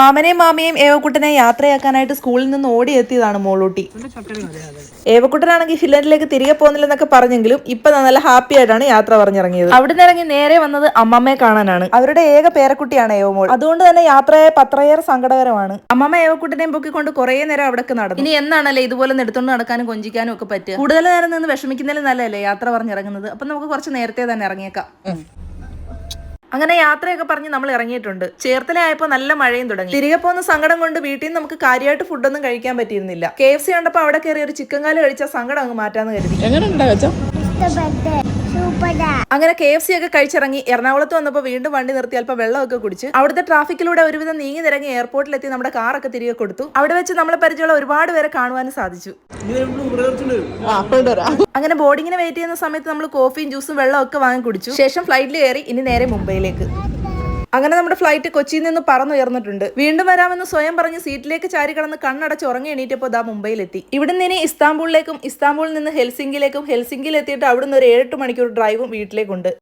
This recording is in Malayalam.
മാമനെയും മാമിയെയും ഏവക്കുട്ടനെ യാത്രയാക്കാനായിട്ട് സ്കൂളിൽ നിന്ന് ഓടിയെത്തിയതാണ് മോളൂട്ടി. ഏവക്കുട്ടനാണെങ്കിൽ ഫിൻലൻഡിലേക്ക് തിരികെ പോകുന്നില്ലെന്നൊക്കെ പറഞ്ഞെങ്കിലും ഇപ്പൊ നല്ല ഹാപ്പി ആയിട്ടാണ് യാത്ര പറഞ്ഞിറങ്ങിയത്. അവിടെ നിന്ന് ഇറങ്ങി നേരെ വന്നത് അമ്മമ്മയെ കാണാനാണ്. അവരുടെ ഏക പേരക്കുട്ടിയാണ് ഏവമോൾ. അതുകൊണ്ട് തന്നെ യാത്രയായ പത്രയേറെ സങ്കടകരമാണ്. അമ്മമ്മ ഏവക്കുട്ടനെയും പൊക്കിക്കൊണ്ട് കുറേ നേരം അവിടെ നടന്നു. ഇനി എന്നാണല്ലേ ഇതുപോലെ നെടുത്തോണ്ട് നടക്കാനും കൊഞ്ചിക്കാനും ഒക്കെ പറ്റുക? കൂടുതൽ നേരം നിന്ന് വിഷമിക്കുന്നതിൽ നല്ലതല്ലേ യാത്ര പറഞ്ഞിറങ്ങുന്നത്? അപ്പൊ നമുക്ക് കുറച്ച് നേരത്തെ തന്നെ ഇറങ്ങിയേക്കാം. അങ്ങനെ യാത്രയൊക്കെ പറഞ്ഞ് നമ്മൾ ഇറങ്ങിയിട്ടുണ്ട്. ചേർത്തലയായപ്പോൾ നല്ല മഴയും തുടങ്ങി. തിരികെ പോകുന്ന സങ്കടം കൊണ്ട് വീട്ടിൽ നിന്ന് നമുക്ക് കാര്യമായിട്ട് ഫുഡൊന്നും കഴിക്കാൻ പറ്റിയിരുന്നില്ല. കെ എഫ് സി കണ്ടപ്പോൾ അവിടെ കയറി ഒരു ചിക്കൻ കാൽ കഴിച്ച സങ്കടം അങ്ങ് മാറ്റാന്ന് കരുതി. എങ്ങനെ അങ്ങനെ കെ എഫ് സി ഒക്കെ കഴിച്ചിറങ്ങി എറണാകുളത്ത് വന്നപ്പോൾ വീണ്ടും വണ്ടി നിർത്തി അല്പം വെള്ളമൊക്കെ കുടിച്ച് അവിടുത്തെ ട്രാഫിക്കിലൂടെ ഒരുവിധം നീങ്ങി നിരങ്ങി എയർപോർട്ടിലെത്തി നമ്മുടെ കാറൊക്കെ തിരികെ കൊടുത്തു. അവിടെ വെച്ച് നമ്മളെ പരിചയമുള്ള ഒരുപാട് പേരെ കാണുവാനും സാധിച്ചു. അങ്ങനെ ബോർഡിങ്ങിന് വെയിറ്റ് ചെയ്യുന്ന സമയത്ത് നമ്മൾ കോഫിയും ജ്യൂസും വെള്ളമൊക്കെ വാങ്ങി കുടിച്ചു. ശേഷം ഫ്ലൈറ്റിൽ കയറി ഇനി നേരെ മുംബൈയിലേക്ക്. അങ്ങനെ നമ്മുടെ ഫ്ലൈറ്റ് കൊച്ചിയിൽ നിന്ന് പറന്നുയർന്നിട്ടുണ്ട്. വീണ്ടും വരാമെന്ന് സ്വയം പറഞ്ഞ് സീറ്റിലേക്ക് ചാരി കടന്ന് കണ്ണടച്ച് ഉറങ്ങി എണീറ്റപ്പോൾ ദാ മുംബൈയിലെത്തി. ഇവിടെ നിന്ന് ഇനി ഇസ്താംബൂളിലേക്കും ഇസ്താംബൂളിൽ നിന്ന് ഹെൽസിംഗിലേക്കും ഹെൽസിംഗിൽ എത്തിയിട്ട് അവിടുന്ന് ഒരു ഏഴെട്ട് മണിക്കൂർ ഡ്രൈവും വീട്ടിലേക്കുണ്ട്.